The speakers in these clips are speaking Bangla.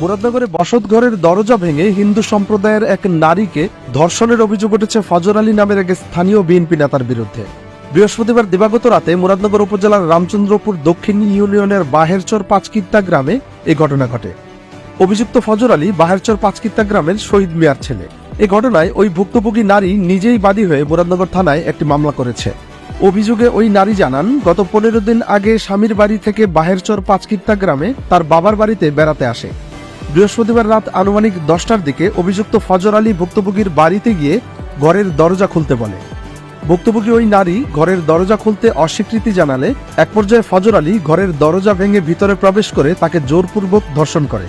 মুরাদনগরে বসত ঘরের দরজা ভেঙে হিন্দু সম্প্রদায়ের এক নারীকে ধর্ষণের অভিযোগ উঠেছে ফজর আলী নামের এক স্থানীয় বিএনপি নেতার বিরুদ্ধে। বৃহস্পতিবার দিবাগত রাতে মুরাদনগর উপজেলার রামচন্দ্রপুর দক্ষিণ ইউনিয়নের বাহেরচর পাঁচকিত্তা গ্রামে এই ঘটনা ঘটে। অভিযুক্ত ফজর আলী বাহেরচর পাঁচকিত্তা গ্রামের শহীদ মিয়ার ছেলে। এ ঘটনায় ওই ভুক্তভোগী নারী নিজেই বাদী হয়ে মুরাদনগর থানায় একটি মামলা করেছে। অভিযোগে ওই নারী জানান, গত পনেরো দিন আগে স্বামীর বাড়ি থেকে বাহেরচর পাঁচকিত্তা গ্রামে তার বাবার বাড়িতে বেড়াতে আসে। বৃহস্পতিবার রাত আনুমানিক দশটার দিকে অভিযুক্ত ফজর আলী ভুক্তভোগীর বাড়িতে গিয়ে ঘরের দরজা খুলতে বলে। ভুক্তভোগী ওই নারী ঘরের দরজা খুলতে অস্বীকৃতি জানালে এক পর্যায়ে ফজর আলী ঘরের দরজা ভেঙে ভিতরে প্রবেশ করে তাকে জোরপূর্বক ধর্ষণ করে।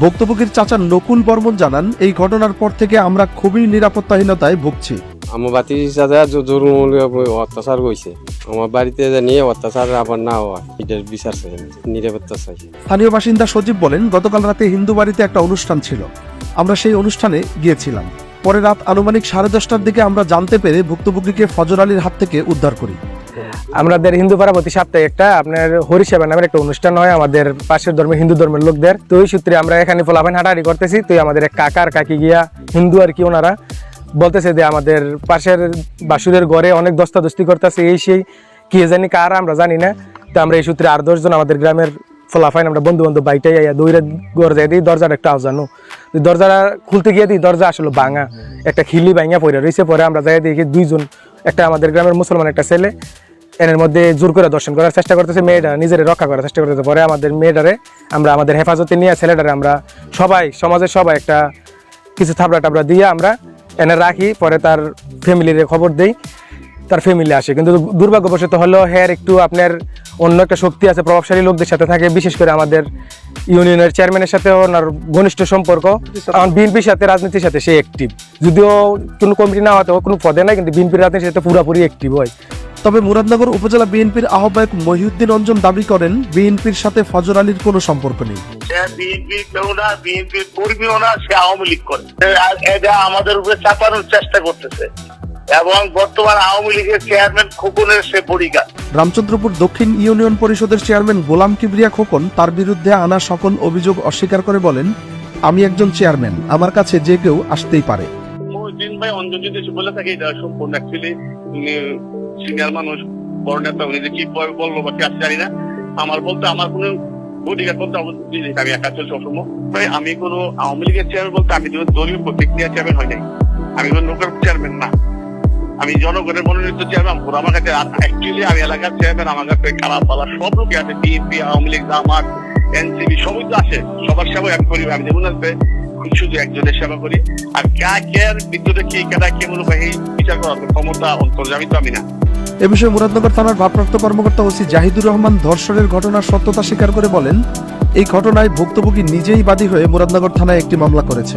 ভুক্তভোগীর চাচা নকুল বর্মন জানান, এই ঘটনার পর থেকে আমরা খুবই নিরাপত্তাহীনতায় ভুগছি। আমার বাতি সাথে জোরমূলক অত্যাচার করছে আমার বাড়িতে যে নিয়ে অত্যাচার আবার না হওয়া। এটার বিচার চাই নিরাপত্তা চাই। স্থানীয় বাসিন্দা সজীব বলেন গতকাল রাতে হিন্দু বাড়িতে একটা অনুষ্ঠান ছিল। আমরা সেই অনুষ্ঠানে গিয়েছিলাম। পরে রাত আনুমানিক সাড়ে দশটার দিকে আমরা জানতে পেরে ভুক্তভোগীকে ফজর আলীর হাত থেকে উদ্ধার করি। আমাদের হিন্দু পাড়া প্রতি সপ্তাহে একটা আপনার হরিসেবা নামের একটা অনুষ্ঠান হয় আমাদের পাশের ধর্মে হিন্দু ধর্মের লোকদের। তো ওই সূত্রে আমরা এখানে ফলাফান হাঁটাহাঁটি করতেছি। তো আমাদের এক কাকার কাকি গিয়া হিন্দু আর কি ওনারা বলতেছে যে আমাদের পাশের বাসুরের ঘরে অনেক দস্তাদস্তি করতেছে, এই সেই, কি জানি কার, আমরা জানি না। তো আমরা এই সূত্রে আর দশজন আমাদের গ্রামের ফলাফাইন, আমরা বন্ধু বান্ধব বাইটাই আইয়া দৌড়ে যাই দিই দরজাটা একটা আওজানো দরজাটা খুলতে গিয়ে দিই, দরজা আসলে ভাঙা। একটা খিলি ভাঙা পড়ে রয়েছে পরে আমরা যাই দেখি দুইজন, একটা আমাদের গ্রামের মুসলমান, একটা ছেলে, এনের মধ্যে জোর করে দর্শন করার চেষ্টা করতেছে, মেয়েটা নিজের রক্ষা করার চেষ্টা করতেছে। পরে আমাদের মেয়েটারে আমরা আমাদের হেফাজতে নিয়ে ছেলেটারে আমরা সবাই, সমাজের সবাই একটা কিছু থাবড়া টাবড়া দিয়ে আমরা এনে রাখি, পরে তার ফ্যামিলির খবর দেই, তার ফ্যামিলি আসে। কিন্তু দুর্ভাগ্যবশত হলো হ্যার একটু আপনার অন্য একটা শক্তি আছে, প্রভাবশালী লোকদের সাথে থাকে, বিশেষ করে আমাদের ইউনিয়নের চেয়ারম্যানের সাথে ওনার ঘনিষ্ঠ সম্পর্ক। কারণ বিএনপির সাথে, রাজনীতির সাথে সে অ্যাক্টিভ যদিও কোনো কমিটি না হয় কোনো পদে নাই, কিন্তু বিএনপির রাজনীতির সাথে পুরোপুরি অ্যাক্টিভ হয়। তবে মুরাদনগর উপজেলা বিএনপির আহ্বায়ক মহিউদ্দিন অঞ্জন দাবি করেন বিএনপির সাথে ফজর আলীর কোনো সম্পর্ক নেই। বিএনপি কেউ না বিএনপির কর্মীও না সে আওয়ামী লীগ করে। এটা আমাদের উপরে চাপানোর চেষ্টা করতেছে। এবং বর্তমান আওয়ামী লীগের চেয়ারম্যান খোকনের সে বডিগার্ড। রামচন্দ্রপুর দক্ষিণ ইউনিয়ন পরিষদের চেয়ারম্যান গোলাম কিবরিয়া খোকন তার বিরুদ্ধে আনা সকল অভিযোগ অস্বীকার করে বলেন আমি একজন চেয়ারম্যান আমার কাছে যে কেউ আসতেই পারে। মহিউদ্দিন ভাই অঞ্জন যদি বলে থাকে এটা সম্পূর্ণ অ্যাকচুয়ালি সিনিয়র মানুষ, বড় নেতা উনি যে কি বলল বা কি আছে জানি না। আমার বলতে আমার কোনো বডিগার্ড বলতে আমি একা চলছি আমি আওয়ামী লীগের চেয়ারম্যান বলতে আমি যেমন দলীয় প্রতিক্রিয়া চেয়ারম্যান হয় নাই। আমি চেয়ারম্যান না। আমি জনগণের মনোনীত চেয়ারম্যান আমার কাছে অ্যাকচুয়ালি আমি এলাকার চেয়ারম্যান আমার কাছে খারাপ সব লোকই আছে। বিএনপি আওয়ামী লীগ, জামাত এনসিবি সবই তো সবার আমি করি, আমি যেমন আসবে শুধু একজনের সেবা করি। আর কে বিদ্যুতে কি কেটা কে মনে হয় বিচার করার ক্ষমতা অন্তর্জামিত আমি না। এ বিষয়ে মুরাদনগর থানার ভারপ্রাপ্ত কর্মকর্তা ওসি জাহিদুর রহমান ধর্ষণের ঘটনার সত্যতা স্বীকার করে বলেন, এই ঘটনায় ভুক্তভোগী নিজেই বাদী হয়ে মুরাদনগর থানায় একটি মামলা করেছে।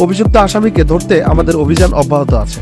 অভিযুক্ত আসামিকে ধরতে আমাদের অভিযান অব্যাহত আছে।